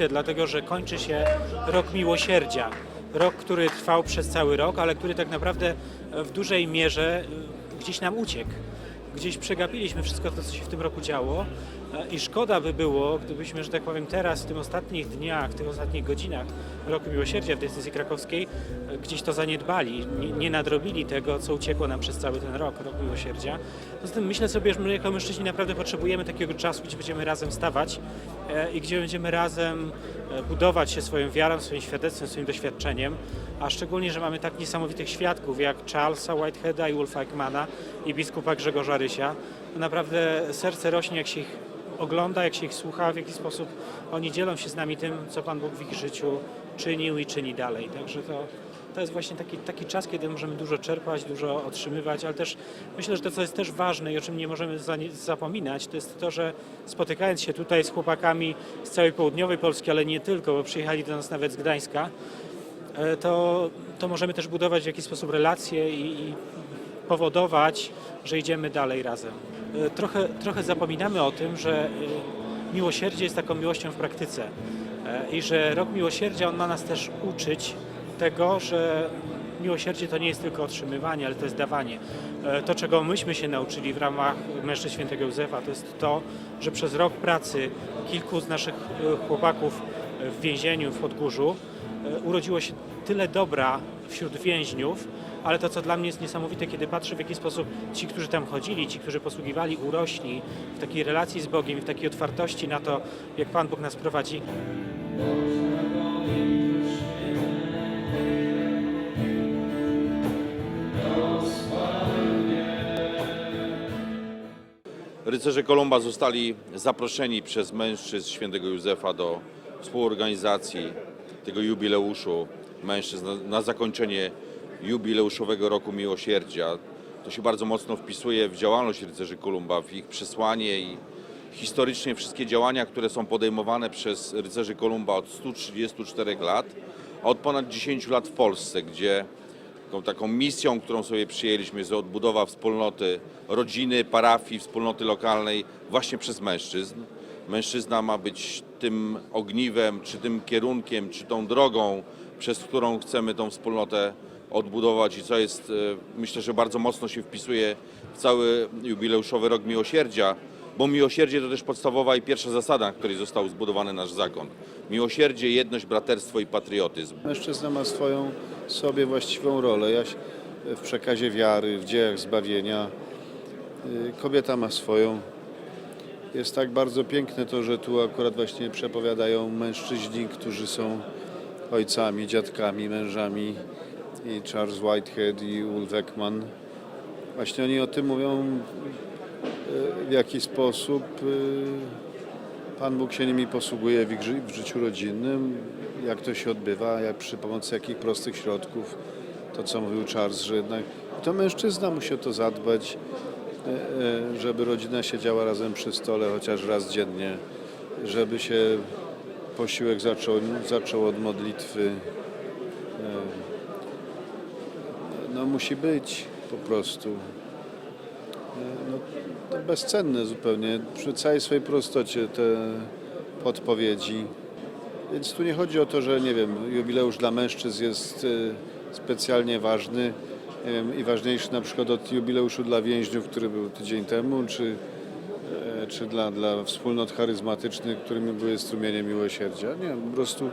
niesamowite, dlatego że kończy się rok miłosierdzia. Rok, który trwał przez cały rok, ale który tak naprawdę w dużej mierze y, gdzieś nam uciekł. Gdzieś przegapiliśmy wszystko to, co się w tym roku działo e, i szkoda by było, gdybyśmy, że tak powiem, teraz, w tych ostatnich dniach, w tych ostatnich godzinach Roku Miłosierdzia w decyzji krakowskiej e, gdzieś to zaniedbali, nie, nie nadrobili tego, co uciekło nam przez cały ten rok, Rok Miłosierdzia. Poza tym myślę sobie, że my jako mężczyźni naprawdę potrzebujemy takiego czasu, gdzie będziemy razem stawać e, i gdzie będziemy razem budować się swoją wiarą, swoim świadectwem, swoim doświadczeniem, a szczególnie, że mamy tak niesamowitych świadków jak Charlesa Whiteheada i Wolfa Ekmana i biskupa Grzegorza Rysia. To naprawdę serce rośnie, jak się ich ogląda, jak się ich słucha, w jaki sposób oni dzielą się z nami tym, co Pan Bóg w ich życiu czynił i czyni dalej. Także to, to jest właśnie taki, taki czas, kiedy możemy dużo czerpać, dużo otrzymywać, ale też myślę, że to, co jest też ważne i o czym nie możemy za- zapominać, to jest to, że spotykając się tutaj z chłopakami z całej południowej Polski, ale nie tylko, bo przyjechali do nas nawet z Gdańska, to, to możemy też budować w jakiś sposób relacje i, i powodować, że idziemy dalej razem. E, Trochę, trochę zapominamy o tym, że e, miłosierdzie jest taką miłością w praktyce e, i że rok miłosierdzia on ma nas też uczyć tego, że miłosierdzie to nie jest tylko otrzymywanie, ale to jest dawanie. E, To, czego myśmy się nauczyli w ramach Mężczyzn Świętego Józefa, to jest to, że przez rok pracy kilku z naszych e, chłopaków w więzieniu w Podgórzu e, urodziło się tyle dobra wśród więźniów, ale to, co dla mnie jest niesamowite, kiedy patrzę, w jaki sposób ci, którzy tam chodzili, ci, którzy posługiwali, urośli w takiej relacji z Bogiem w takiej otwartości na to, jak Pan Bóg nas prowadzi. Rycerze Kolumba zostali zaproszeni przez mężczyzn świętego Józefa do współorganizacji tego jubileuszu mężczyzn na, zakończenie jubileuszowego roku miłosierdzia. To się bardzo mocno wpisuje w działalność rycerzy Kolumba, w ich przesłanie i historycznie wszystkie działania, które są podejmowane przez rycerzy Kolumba od 134 lat, a od ponad 10 lat w Polsce, gdzie taką, taką misją, którą sobie przyjęliśmy, jest odbudowa wspólnoty rodziny, parafii, wspólnoty lokalnej właśnie przez mężczyzn. Mężczyzna ma być tym ogniwem, czy tym kierunkiem, czy tą drogą, przez którą chcemy tą wspólnotę odbudować i co jest, e, myślę, że bardzo mocno się wpisuje w cały jubileuszowy rok miłosierdzia, bo miłosierdzie to też podstawowa i pierwsza zasada, na której został zbudowany nasz zakon. Miłosierdzie, jedność, braterstwo i patriotyzm. Mężczyzna ma swoją sobie właściwą rolę Jaś w przekazie wiary, w dziejach zbawienia. Y, Kobieta ma swoją. Jest tak bardzo piękne to, że tu akurat właśnie przepowiadają mężczyźni, którzy są ojcami, dziadkami, mężami i Charles Whitehead i Ulf Ekman. Właśnie oni o tym mówią, y, w jaki sposób y, Pan Bóg się nimi posługuje w, życiu rodzinnym, jak to się odbywa, jak przy pomocy jakich prostych środków, to co mówił Charles, że jednak to mężczyzna musi o to zadbać, e, e, żeby rodzina siedziała razem przy stole chociaż raz dziennie, żeby się posiłek zaczął, zaczął od modlitwy. E, No musi być po prostu. E, No, to bezcenne zupełnie, przy całej swojej prostocie te podpowiedzi. Więc tu nie chodzi o to, że nie wiem, jubileusz dla mężczyzn jest e, specjalnie ważny i ważniejszy na przykład od jubileuszu dla więźniów, który był tydzień temu, czy, e, czy dla, dla wspólnot charyzmatycznych, którymi były strumienie miłosierdzia. Nie, po prostu e,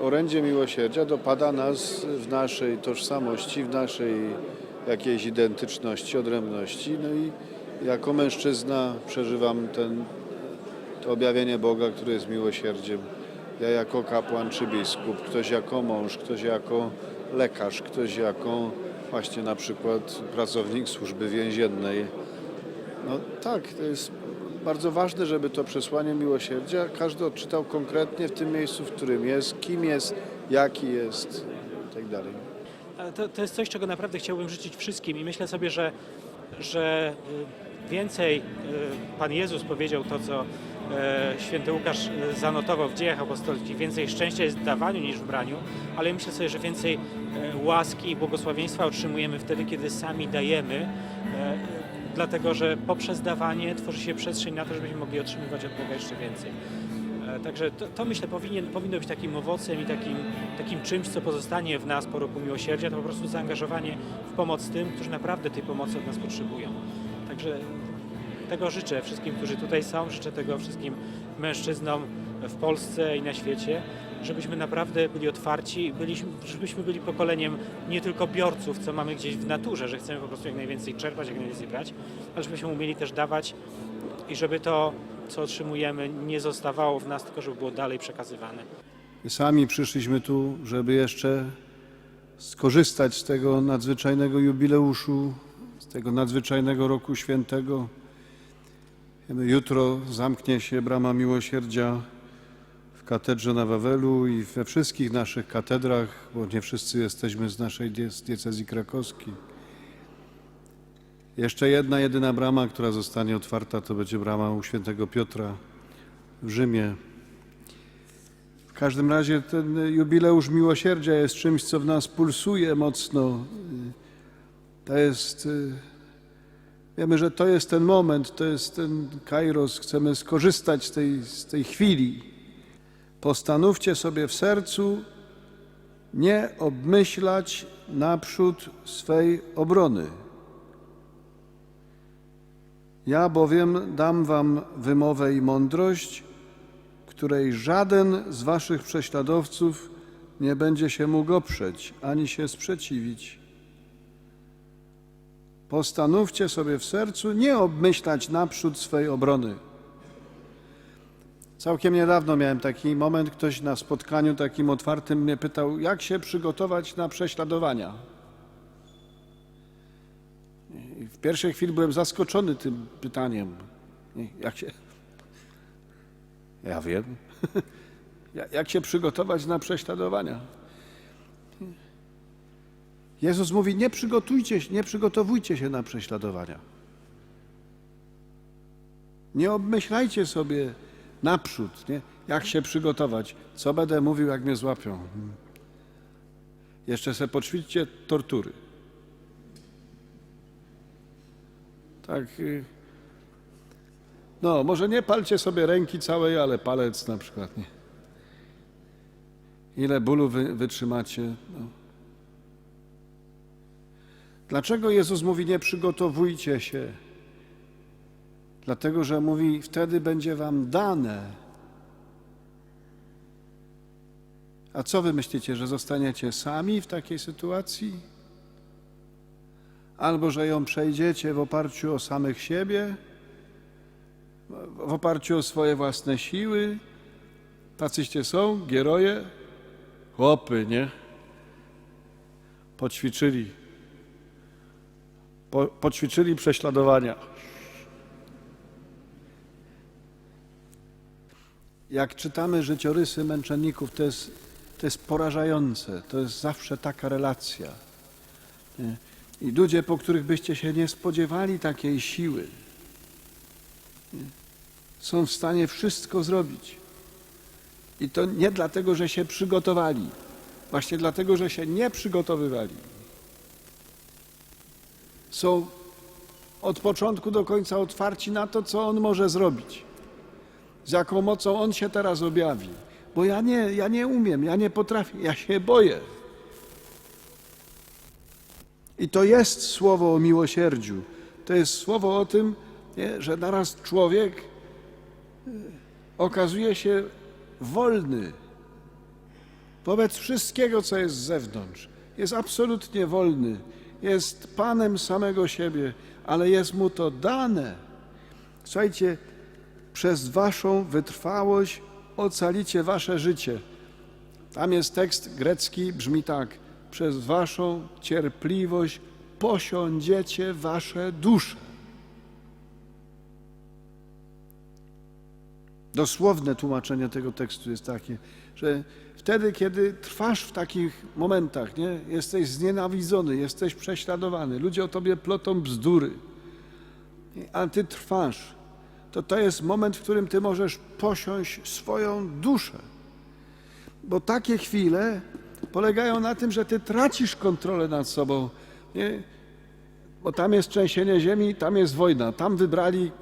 orędzie miłosierdzia dopada nas w naszej tożsamości, w naszej jakiejś identyczności, odrębności. No i jako mężczyzna przeżywam ten, to objawienie Boga, które jest miłosierdziem. Ja jako kapłan czy biskup, ktoś jako mąż, ktoś jako lekarz, ktoś jako właśnie na przykład pracownik służby więziennej. No tak, to jest bardzo ważne, żeby to przesłanie miłosierdzia każdy odczytał konkretnie w tym miejscu, w którym jest, kim jest, jaki jest i tak to, to jest coś, czego naprawdę chciałbym życzyć wszystkim i myślę sobie, że, że y, więcej y, Pan Jezus powiedział to, co święty Łukasz y, zanotował w dziejach apostolskich, więcej szczęścia jest w dawaniu niż w braniu, ale myślę sobie, że więcej e, łaski i błogosławieństwa otrzymujemy wtedy, kiedy sami dajemy, e, dlatego że poprzez dawanie tworzy się przestrzeń na to, żebyśmy mogli otrzymywać od Boga jeszcze więcej. E, Także to, to myślę powinien, powinno być takim owocem i takim, takim czymś, co pozostanie w nas po roku miłosierdzia, to po prostu zaangażowanie w pomoc tym, którzy naprawdę tej pomocy od nas potrzebują. Także tego życzę wszystkim, którzy tutaj są, życzę tego wszystkim mężczyznom w Polsce i na świecie, żebyśmy naprawdę byli otwarci, byliśmy, żebyśmy byli pokoleniem nie tylko biorców, co mamy gdzieś w naturze, że chcemy po prostu jak najwięcej czerpać, jak najwięcej brać, ale żebyśmy umieli też dawać i żeby to, co otrzymujemy, nie zostawało w nas, tylko żeby było dalej przekazywane. My sami przyszliśmy tu, żeby jeszcze skorzystać z tego nadzwyczajnego jubileuszu, z tego nadzwyczajnego roku świętego. Jutro zamknie się brama miłosierdzia w katedrze na Wawelu i we wszystkich naszych katedrach, bo nie wszyscy jesteśmy z naszej diec- diecezji krakowskiej. Jeszcze jedna, jedyna brama, która zostanie otwarta, to będzie brama u świętego Piotra w Rzymie. W każdym razie ten jubileusz miłosierdzia jest czymś, co w nas pulsuje mocno. To jest. Wiemy, że to jest ten moment, to jest ten kairos. Chcemy skorzystać z tej, z tej chwili. Postanówcie sobie w sercu nie obmyślać naprzód swej obrony. Ja bowiem dam wam wymowę i mądrość, której żaden z waszych prześladowców nie będzie się mógł oprzeć ani się sprzeciwić. Postanówcie sobie w sercu nie obmyślać naprzód swej obrony. Całkiem niedawno miałem taki moment, ktoś na spotkaniu takim otwartym mnie pytał, jak się przygotować na prześladowania. I w pierwszej chwili byłem zaskoczony tym pytaniem. Jak się, ja wiem. Ja- Jak się przygotować na prześladowania? Jezus mówi: Nie przygotujcie się, nie przygotowujcie się na prześladowania. Nie obmyślajcie sobie naprzód, nie? jak się przygotować, co będę mówił, jak mnie złapią. Jeszcze sobie poćwiczcie tortury. Tak. y, no, może nie palcie sobie ręki całej, ale palec na przykład. Nie. Ile bólu wy, wytrzymacie? No. Dlaczego Jezus mówi nie przygotowujcie się? Dlatego, że mówi wtedy będzie wam dane. A co wy myślicie, że zostaniecie sami w takiej sytuacji? Albo że ją przejdziecie w oparciu o samych siebie? w oparciu o swoje własne siły. Tacyście są, gieroje, chłopy, nie? Poćwiczyli. Po, poćwiczyli prześladowania. Jak czytamy życiorysy męczenników, to jest, to jest porażające. To jest zawsze taka relacja. I ludzie, po których byście się nie spodziewali takiej siły, są w stanie wszystko zrobić. I to nie dlatego, że się przygotowali, właśnie dlatego, że się nie przygotowywali. Są od początku do końca otwarci na to, co On może zrobić, z jaką mocą On się teraz objawi. Bo ja nie, ja nie umiem, ja nie potrafię, ja się boję. I to jest słowo o miłosierdziu. To jest słowo o tym, nie, że naraz człowiek y, okazuje się wolny wobec wszystkiego, co jest z zewnątrz. Jest absolutnie wolny. Jest panem samego siebie, ale jest mu to dane. Słuchajcie, przez waszą wytrwałość ocalicie wasze życie. Tam jest tekst grecki, brzmi tak: Przez waszą cierpliwość posiądziecie wasze dusze. Dosłowne tłumaczenie tego tekstu jest takie, że wtedy, kiedy trwasz w takich momentach, nie, jesteś znienawidzony, jesteś prześladowany, ludzie o tobie plotą bzdury, a ty trwasz, to to jest moment, w którym ty możesz posiąść swoją duszę. Bo takie chwile polegają na tym, że ty tracisz kontrolę nad sobą. Nie? Bo tam jest trzęsienie ziemi, tam jest wojna, tam wybrali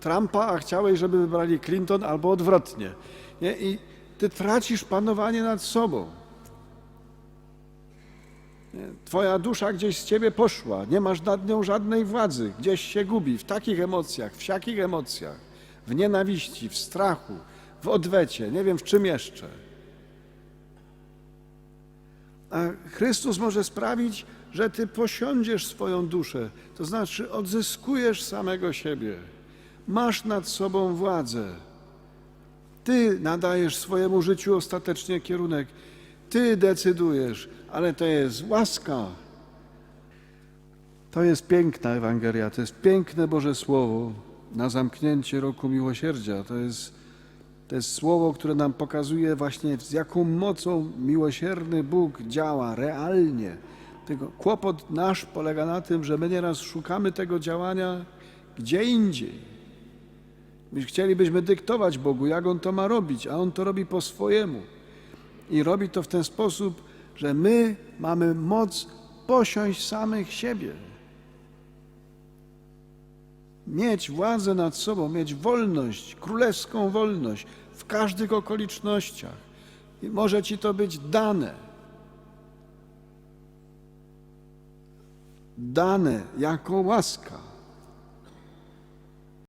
Trumpa, a chciałeś, żeby wybrali Clinton albo odwrotnie. Nie? I ty tracisz panowanie nad sobą. Twoja dusza gdzieś z ciebie poszła, nie masz nad nią żadnej władzy, gdzieś się gubi w takich emocjach, w siakich emocjach, w nienawiści, w strachu, w odwecie, nie wiem w czym jeszcze. A Chrystus może sprawić, że ty posiądziesz swoją duszę, to znaczy odzyskujesz samego siebie. Masz nad sobą władzę. Ty nadajesz swojemu życiu ostatecznie kierunek. Ty decydujesz, ale to jest łaska. To jest piękna Ewangelia, to jest piękne Boże Słowo na zamknięcie roku miłosierdzia. To jest, to jest słowo, które nam pokazuje właśnie z jaką mocą miłosierny Bóg działa realnie. Tylko kłopot nasz polega na tym, że my nieraz szukamy tego działania gdzie indziej. My chcielibyśmy dyktować Bogu, jak On to ma robić, a On to robi po swojemu. I robi to w ten sposób, że my mamy moc posiąść samych siebie. Mieć władzę nad sobą, mieć wolność, królewską wolność w każdych okolicznościach. I może Ci to być dane. Dane jako łaska.